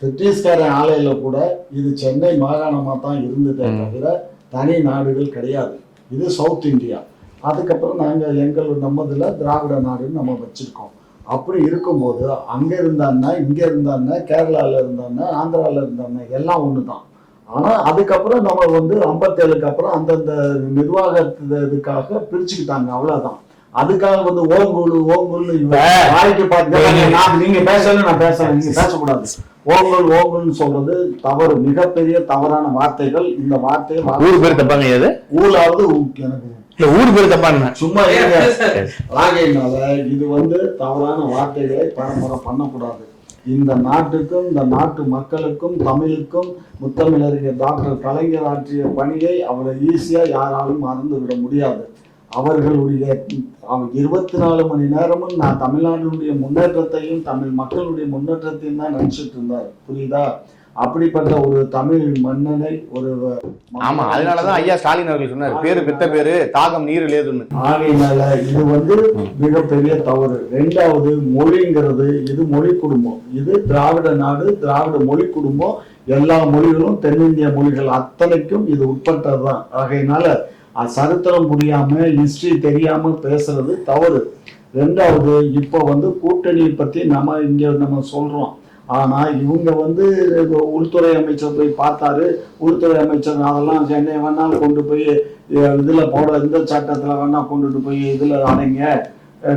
C: பிரிட்டிஷ்காரன் ஆலையில கூட இது சென்னை மாகாணமா தான் இருந்ததே தவிர தனி நாடுகள் கிடையாது. இது சவுத் இந்தியா. அதுக்கப்புறம் நாங்க எங்கள் நம்மதுல திராவிட நாடுன்னு நம்ம வச்சிருக்கோம். அப்படி இருக்கும்போது அங்க இருந்தான்னா இங்க இருந்தான்னா கேரளால இருந்தான்னா ஆந்திரால இருந்தான்னா எல்லாம் ஒண்ணுதான். ஆனா அதுக்கப்புறம் நம்ம வந்து ஐம்பத்தேழுக்கு அப்புறம் அந்தந்த நிர்வாகத்து இதுக்காக பிரிச்சுக்கிட்டாங்க அவ்வளவுதான். அதுக்காக வந்து ஓங்குழு இவ- வாய்க்கு பார்த்து நான் நீங்க பேசல நான் பேசுறேன் நீங்க பேசக்கூடாது. ஓங்குள் ஓங்குள்னு சொல்றது தவறு மிகப்பெரிய தவறான வார்த்தைகள். இந்த வார்த்தையை
D: ஊர் பேர் தப்பாங்க இது?
C: ஊழாவது ஊ- எனக்கு
D: இல்ல ஊர் பேர் தப்பாங்க
C: சும்மா ஆகையினால இது வந்து தவறான வார்த்தைகளை பரம்பரை பண்ணக்கூடாது. இந்த நாட்டுக்கும் இந்த நாட்டு மக்களுக்கும் தமிழுக்கும் முத்தமிழறிஞர் டாக்டர் கலைஞர் ஆற்றிய பணியை அவரை ஈஸியா யாராலும் மறந்து விட முடியாது. அவர்களுடைய அவர் இருபத்தி நாலு மணி நேரமும் நான் தமிழ்நாட்டினுடைய முன்னேற்றத்தையும் தமிழ் மக்களுடைய முன்னேற்றத்தையும் தான் நினைச்சிட்டு இருந்தார். புரியுதா? அப்படிப்பட்ட ஒரு தமிழ் மன்னனை ஒரு
D: ஆமா அதனாலதான் ஐயா ஸ்டாலின் அவர்கள் சொன்னார் பேரு பெத்த பேரு தாகம் நீர் லேதுன்னு
C: ஆகையினால இது வந்து மிகப்பெரிய தவறு. ரெண்டாவது மொழிங்கிறது இது மொழி குடும்பம். இது திராவிட நாடு திராவிட மொழி குடும்பம். எல்லா மொழிகளும் தென்னிந்திய மொழிகள் அத்தனைக்கும் இது உட்பட்டதுதான். ஆகையினால அஹ், சரித்திரம் புரியாம ஹிஸ்டரி தெரியாம பேசுறது தவறு. ரெண்டாவது இப்போ வந்து கூட்டணியை பத்தி நம்ம இங்க நம்ம சொல்றோம். ஆனா இவங்க வந்து உள்துறை அமைச்சர் போய் பார்த்தாரு. உள்துறை அமைச்சர் அதெல்லாம் சென்னை வேணாலும் கொண்டு போய் இதுல போட இந்த சட்டத்துல வேணா கொண்டுட்டு போய் இதுல அடைங்க.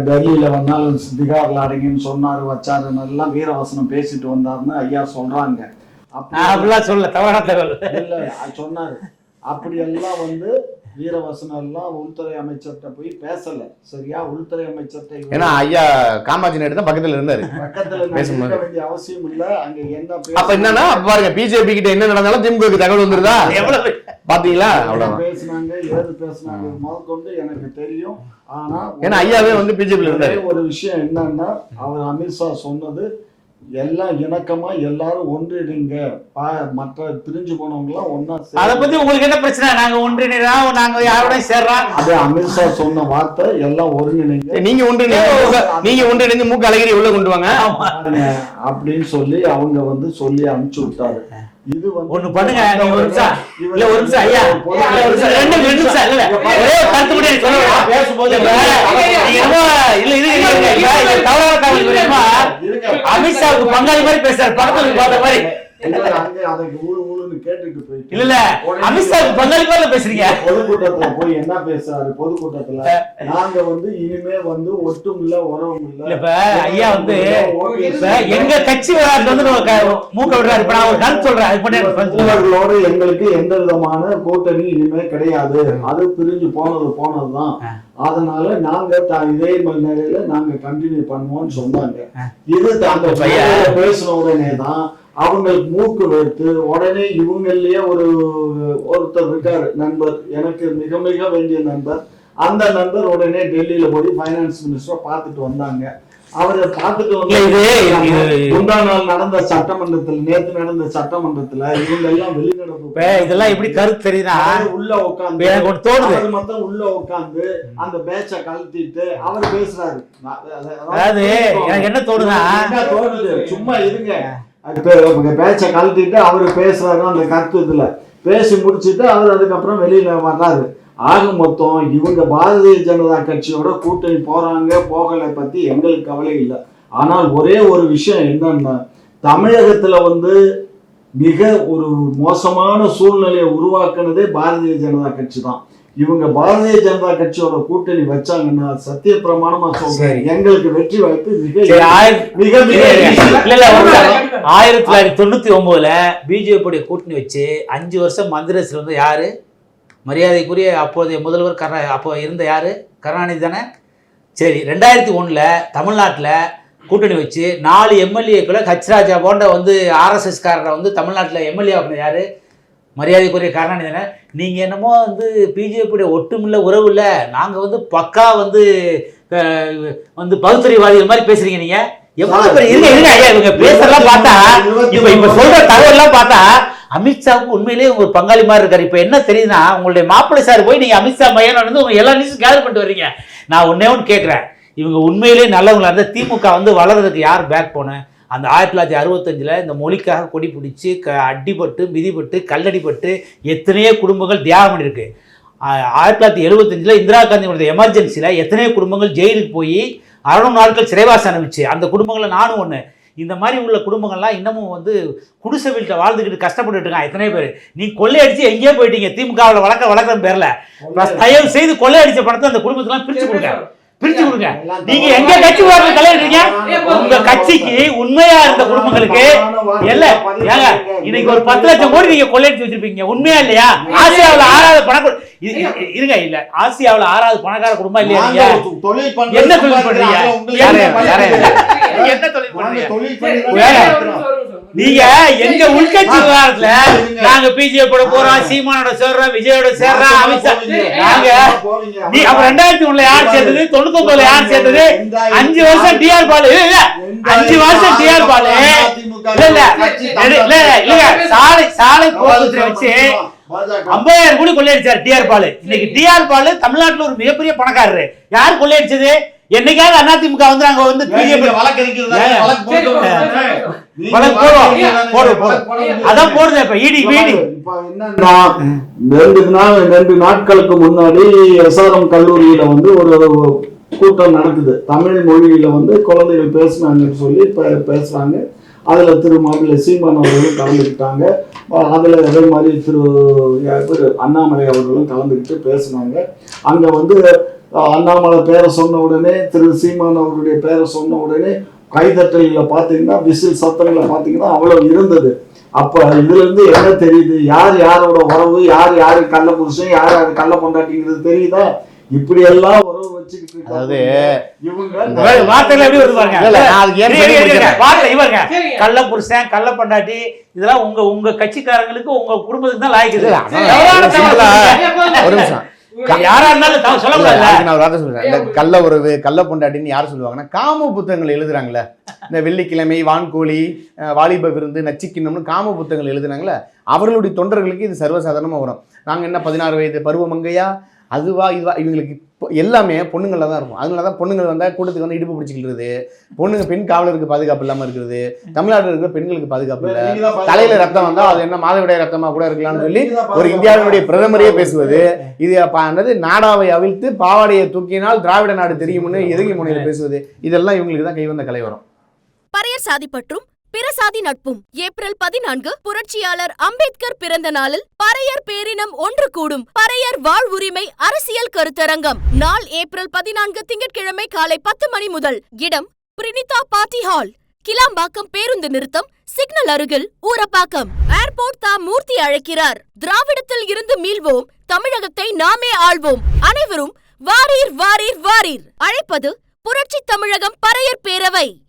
C: டெல்லியில வேணாலும் பீகார்ல அடைங்கன்னு சொன்னாரு வச்சாருன்னு எல்லாம் வீரவசனம் பேசிட்டு வந்தாருன்னு ஐயா
B: நான் அப்படிலாம் சொல்ல தவறான தகவல்
C: இல்ல சொன்னாரு. அப்படியெல்லாம் வந்து வீரவசனம் எல்லாம் உள்துறை அமைச்சர்கிட்ட போய் பேசல. சரியா? உள்துறை அமைச்சர்கிட்ட
D: ஏன்னா ஐயா காமாட்சி நாயுடு தான் பக்கத்துல இருந்தாரு.
C: பக்கத்துல. இருக்க வேண்டிய அவசியம் இல்ல. அங்க என்ன
D: அப்ப என்னன்னா அப்ப பாருங்க பிஜேபி கிட்ட என்ன நடந்தாலும் திமுக தகவல் வந்துருதா?
B: எவ்வளவு?
D: பாத்தீங்களா?
C: என்ன
D: அவ்வளவுதான்.
C: பேசுனாங்க ஏது பேசுனாங்க முதற்கொண்டு எனக்கு தெரியும். ஆனா
D: ஏன்னா ஐயாவே வந்து பிஜேபியில் இருந்தாரு
C: ஒரே ஒரு விஷயம் என்னன்னா அவர் அமித்ஷா சொன்னது எல்லாம் இணக்கமா எல்லாரும் ஒன்றிடுங்க மற்ற பிரிஞ்சு போனவங்க எல்லாம் ஒன்னா
B: அதை பத்தி உங்களுக்கு என்ன பிரச்சனை? நாங்க ஒன்றிணைறோம் நாங்க யாரோடய சேர்றோம்
C: அது அமித்ஷா சொன்ன வார்த்தை எல்லாம் ஒருங்கிணைங்க.
D: நீங்க ஒன்று நீங்க ஒன்று இணைந்து மூக்கு அழகிரி உள்ள கொண்டு வாங்க.
C: அப்படின்னு சொல்லி அவங்க வந்து சொல்லி அனுப்பிச்சு விட்டாரு. இது
B: ஒண்ணு பண்ணுங்க ஒரு நிமிஷம். இல்ல ஒரு நிமிஷம் ஐயா. இல்ல ஒரு நிமிஷம் ரெண்டு நிமிஷம் இல்ல ஒரே கருத்து சொல்லுங்க. பேசும்போது இல்ல இது தவறான தெரியுமா? அமித்ஷாவுக்கு பங்காளி மாதிரி பேசுறாரு. படத்துல பார்த்த மாதிரி.
C: இல்ல,
B: பங்காளி மாதிரி பேசுறீங்க.
C: பொதுக்கூட்டத்துல போய் என்ன பேசுறாரு? பொதுக்கூட்டத்துல நாங்க வந்து இனிமே வந்து ஒட்டும் இல்ல உறவும் இல்ல.
B: இல்ல இப்ப ஐயா வந்து இப்ப எங்க கட்சி விளையாட்டு வந்து மூக்க விடுறாரு. இப்ப நான் ஒரு கருத்து சொல்றேன். அது பண்ணி
C: எங்களுக்கு எந்த விதமான கூட்டணி இனிமே கிடையாது. அது பிரிஞ்சு போனது போனதுதான். அதனால நாங்க இதே ம- நிலையில நாங்க கண்டினியூ பண்ணுவோம்னு சொன்னாங்க. இது
B: பையன்.
C: பேசின உடனே தான் அவங்களுக்கு மூக்கு வைத்து உடனே இவங்கலயே ஒரு ஒருத்தர் இருக்காரு நண்பர். எனக்கு மிக மிக வேண்டிய நண்பர். அந்த நண்பர் உடனே டெல்லியில போய் ஃபைனான்ஸ் மினிஸ்டரை பார்த்துட்டு வந்தாங்க. அவரை பார்த்துட்டு முந்தா நாள் நடந்த சட்டமன்றத்தில் நேத்து நடந்த சட்டமன்றத்துல இவங்க எல்லாம் வெளிநடப்பு
B: இதெல்லாம் எப்படி கருத்து
C: அவரு உள்ள உட்கார்ந்து
B: எனக்கு ஒண்ணு தோணுது.
C: மட்டும் உள்ள உட்கார்ந்து அந்த பேச்ச கழட்டிட்டு அவர் பேசுறாரு.
B: அதாவது எனக்கு என்ன
C: என்ன தோணுது? சும்மா இருங்க. பேச்ச கழட்டிட்டு அவரு பேசுறாரு அந்த கருத்து இதுல. பேசி முடிச்சிட்டு அவர் அதுக்கப்புறம் வெளியில வர்றாரு. ஆக மொத்தம் இவங்க பாரதிய ஜனதா கட்சியோட கூட்டணி போறாங்க போகலை பத்தி எங்களுக்கு கவலை இல்லை. ஆனால் ஒரே ஒரு விஷயம் என்னன்னா தமிழகத்துல வந்து மிக ஒரு மோசமான சூழ்நிலையை உருவாக்குனதே பாரதிய ஜனதா கட்சி தான். இவங்க பாரதிய ஜனதா கட்சியோட கூட்டணி வச்சாங்கன்னா சத்திய பிரமாணமா சொல்றேன். எங்களுக்கு வெற்றி வாய்ப்பு மிக மிக மிக.
B: ஆயிரத்தி தொள்ளாயிரத்தி தொண்ணூத்தி ஒன்பதுல பிஜேபியுடைய கூட்டணி வச்சு அஞ்சு வருஷம் மந்திரத்தில் வந்து யாரு? மரியாதைக்குரிய அப்போதைய முதல்வர் கருணா அப்போ இருந்த யாரு? கருணாநிதி தானே? சரி ரெண்டாயிரத்தி ஒண்ணுல தமிழ்நாட்டுல கூட்டணி வச்சு நாலு எம்எல்ஏக்களை ஹச்ராஜா போன்ற வந்து ஆர்எஸ்எஸ் காரரை வந்து தமிழ்நாட்டில் எம்எல்ஏ அப்படின்னு யாரு? மரியாதைக்குரிய காரணம் தானே. நீங்கள் என்னமோ வந்து பிஜேபியுடைய ஒட்டுமில்ல உறவு இல்லை. நாங்கள் வந்து பக்கா வந்து வந்து பகுத்தறிவாதிகள் மாதிரி பேசுறீங்க நீங்க. எவ்வளவு பெரிய இருங்க இருங்க ஐயா இவங்க பேசுறதெல்லாம் பார்த்தா இப்ப இப்ப சொல்ற தகவல்லாம் பார்த்தா அமித்ஷாவுக்கு உண்மையிலேயே உங்க ஒரு பங்காளி மாதிரி இருக்காரு. இப்ப என்ன தெரியுதுன்னா உங்களுடைய மாப்பிள்ளை சார் போய் நீங்க அமித்ஷா மையம் வந்து உங்க எல்லா நியூஸும் கேதர் பண்ணிட்டு வரீங்க நான் ஒன்னே ஒன்று கேட்குறேன் இவங்க உண்மையிலே நல்லவங்களா இருந்தால் திமுக வந்து வளர்றதுக்கு யார் பேக் போன? அந்த ஆயிரத்தி தொள்ளாயிரத்தி அறுபத்தஞ்சில் இந்த மொழிக்காக கொடி பிடிச்சி க அடிபட்டு மிதிபட்டு கல்லடிப்பட்டு எத்தனையோ குடும்பங்கள் தியாகம் பண்ணியிருக்கு ஆயிரத்தி தொள்ளாயிரத்தி எழுபத்தஞ்சில் இந்திரா காந்தியோட எமர்ஜென்சியில் எத்தனையோ குடும்பங்கள் ஜெயிலுக்கு போய் அறுநூறு நாட்கள் சிறைவாசம் அனுப்பிச்சு. அந்த குடும்பங்களில் நானும் ஒன்று இந்த மாதிரி உள்ள குடும்பங்கள்லாம் இன்னமும் வந்து குடிசை வீட்டில் வாழ்ந்துக்கிட்டு கஷ்டப்பட்டுட்டு இருக்காங்க எத்தனை பேர் நீ கொள்ளையடிச்சு எங்கேயோ போயிட்டீங்க திமுகவில் வளர்க்க வளர்க்குற பேரில் தயவு செய்து கொள்ளையடிச்ச பணத்தை அந்த குடும்பத்துலாம் பிரிச்சு கொடுங்க பிரிச்சு கொடுங்க நீங்க எங்க கட்சி வார்த்தை தலையிடுறீங்க உங்க கட்சிக்கு உண்மையா இருந்த குடும்பங்களுக்கு இல்ல ஏங்க இன்னைக்கு ஒரு பத்து லட்சம் கோடி நீங்க கொள்ளையடிச்சு வச்சிருப்பீங்க உண்மையா இல்லையா ஆசியாவுல ஆறாவது பண கு- இ- இ- இருங்க இல்ல ஆசியாவுல ஆறாவது பணக்கார குடும்பம் இல்லையா என்ன தொழில் பண்றீங்க
C: என்ன
B: தொழில்
C: நாங்க
B: எங்க உள்கட்சி விவகாரத்துல நாங்க பிஜேபி போட போறோம் சீமானோட சேர்றோம் விஜயோட சேர்றோம் அமித்ஷா. நாங்க நீ அப்ப ரெண்டாயிரத்தி ஒண்ணுல யார் சேர்ந்தது? தொண்ணூத்தி ஒன்பதுல யார் சேர்ந்தது? அஞ்சு வருஷம் டிஆர் பாலு. இல்ல, அஞ்சு வருஷம் டிஆர் பாலு. இல்ல இல்ல இல்ல இல்ல இல்ல சாலை சாலை போக்குவரத்துல வச்சு ஐம்பதாயிரம் கோடி கொள்ளையடிச்சார் டிஆர் பாலு. இன்னைக்கு டிஆர் பாலு தமிழ்நாட்டுல ஒரு மிகப்பெரிய பணக்காரரு. யார் கொள்ளையடிச்சது? என்னைக்காவது அதிமுக வந்து நாங்க வந்து. அதான் போடுது இப்ப. இடி வீடி
C: இப்ப என்னன்னா ரெண்டு நாள் ரெண்டு நாட்களுக்கு முன்னாடி எஸ்ஆர்எம் கல்லூரியில வந்து ஒரு கூட்டம் நடக்குது. தமிழ் மொழியில வந்து குழந்தைகள் பேசுனாங்கன்னு சொல்லி பே- பேசுறாங்க. அதுல திரு மாநில சீமான் அவர்களும் கலந்துக்கிட்டாங்க. அதுல அதே மாதிரி திரு அண்ணாமலை அவர்களும் கலந்துக்கிட்டு பேசுனாங்க. அங்க வந்து அண்ணாமலை பேரை சொன்ன உடனே திரு சீமான் அவர்களுடைய பேரை சொன்ன உடனே கைதட்டல்களை பார்த்தீங்கன்னா விசில் சத்தங்களை பார்த்தீங்கன்னா அவ்வளவு இருந்தது. அப்ப இதுல இருந்து என்ன தெரியுது? யார் யாரோட உறவு? யார் யாரு கள்ள புருஷன்? யார் யாரு கள்ள பொண்டாட்டிங்கிறது தெரியுதா? இப்படி எல்லாம் உறவு வச்சுக்கிட்டு.
D: அதாவது
C: இவங்க
B: வார்த்தைகள் எப்படி. வார்த்தை இவருங்க. கள்ள புருஷன் கள்ள பொண்டாட்டி இதெல்லாம் உங்க உங்க கட்சிக்காரங்களுக்கு உங்க குடும்பத்துக்கு தான் தகவல்
D: ஒரு நிமிஷம்.
B: யாரா இருந்தாலும்
D: நான் ஒரு வார்த்தை சொல்றேன். இந்த கள்ள உறவு கள்ள பொண்டாட்டின்னு யார் சொல்லுவாங்கன்னா காம புத்தகங்கள் எழுதுறாங்கல்ல. இந்த வெள்ளிக்கிழமை வான்கோழி அஹ், வாலிப விருந்து நச்சிக்கிண்ணம்னு காம புத்தகங்கள் எழுதுனாங்கல்ல அவர்களுடைய தொண்டர்களுக்கு இது சர்வசாதாரணமா வரும். நாங்க என்ன பதினாறு வயது பருவமங்கையா? அதுவா இதுவா இவங்களுக்கு இப்போ எல்லாமே பொண்ணுங்கள தான் இருக்கும். அதனால தான் பொண்ணுங்கள் வந்தால் கூட்டத்துக்கு வந்து இடுப்பு பிடிச்சிக்கிறது பொண்ணுங்க பெண் காவலருக்கு பாதுகாப்பு இல்லாமல் இருக்கிறது தமிழ்நாட்டில் இருக்கிற பெண்களுக்கு பாதுகாப்பு இல்லை. தலையில ரத்தம் வந்தா அது என்ன மாதவிடாய் ரத்தமா கூட இருக்கலாம்னு சொல்லி ஒரு இந்தியாவினுடைய பிரதமரே பேசுவது. இது என்னது? நாடாவை அவிழ்த்து பாவாடையை தூக்கினால் திராவிட நாடு தெரியும்னு எதிர்கி முனையில் பேசுவது. இதெல்லாம் இவங்களுக்கு தான் கைவந்த கலை வரும்.
A: பறையர் சாதி பற்றும் பிரசாதி நட்பும். ஏப்ரல் பதினான்கு புரட்சியாளர் அம்பேத்கர் பிறந்த நாளில் பறையர் பேரினம் ஒன்று கூடும். பறையர் வாழ்வுரிமை அரசியல் கருத்தரங்கம். நாள் ஏப்ரல் பதினான்கு திங்கட்கிழமை காலை பத்து மணி முதல். இடம் பிரினிதா பார்ட்டி ஹால். கிளாம்பாக்கம் பேருந்து நிறுத்தம் சிக்னல் அருகில் ஊரப்பாக்கம். ஏர்போர்ட் தா மூர்த்தி அழைக்கிறார். திராவிடத்தில் இருந்து மீள்வோம் தமிழகத்தை நாமே ஆள்வோம். அனைவரும் வாரீர் வாரீர் வாரீர். அழைப்பது புரட்சி தமிழகம் பறையர் பேரவை.